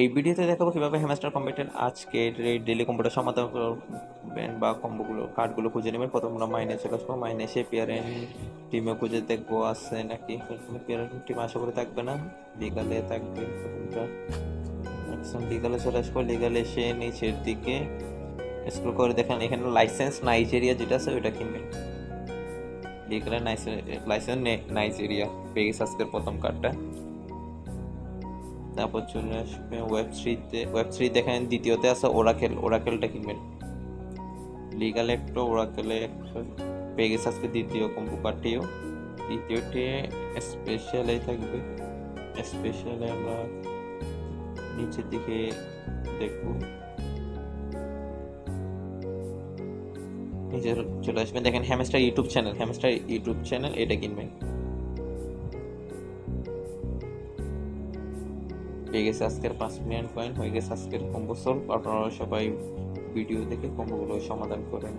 এই ভিডিওতে দেখাবো কীভাবে হ্যামাস্টার কম্পিউটার আজকে ডেলি কম্পিউটার সমাধান করবেন বা কম্বোগুলো কার্ডগুলো খুঁজে নেবেন। প্রথম আমরা মাইনে চলে আসব। মাইনে এসে পিয়ারেন টিমে খুঁজে দেখব, আছে নাকি? পিয়ারেন টিম আশা করে থাকবে না। লিগালে থাকবে। লিগালে চলে আসব। লিগালে এসে নিচের দিকে স্ক্রল করে দেখেন, এখানে লাইসেন্স নাইজেরিয়া যেটা আছে ওইটা কিনবেন। লিগালে লাইসেন্স নাইজেরিয়া পেয়ে গেছে আজকের প্রথম কার্ডটা তারপর চলে আসবে ওয়েব থ্রিতে ওয়েব থ্রি দেখেন দ্বিতীয়তে আছে ওরাকেল ওরাকেলটা কিনবেন। লিগাল একটা ওরাকেলে একটা পেয়ে গেছে আজকে দ্বিতীয় কম্পো কার্ডটিও তৃতীয়টি স্পেশালে থাকবে। স্পেশালে আমরা নিচের দিকে দেখব। নিচে চলে আসবেন দেখেন hamster YouTube channel hamster YouTube channel এটা কিনবেন। পেয়ে গেছে আজকের পাঁচ মিলিয়ন কয়েন হয়ে গেছে আজকের কম্বো আপনারা সবাই ভিডিও দেখে কম্বোগুলো সমাধান করেন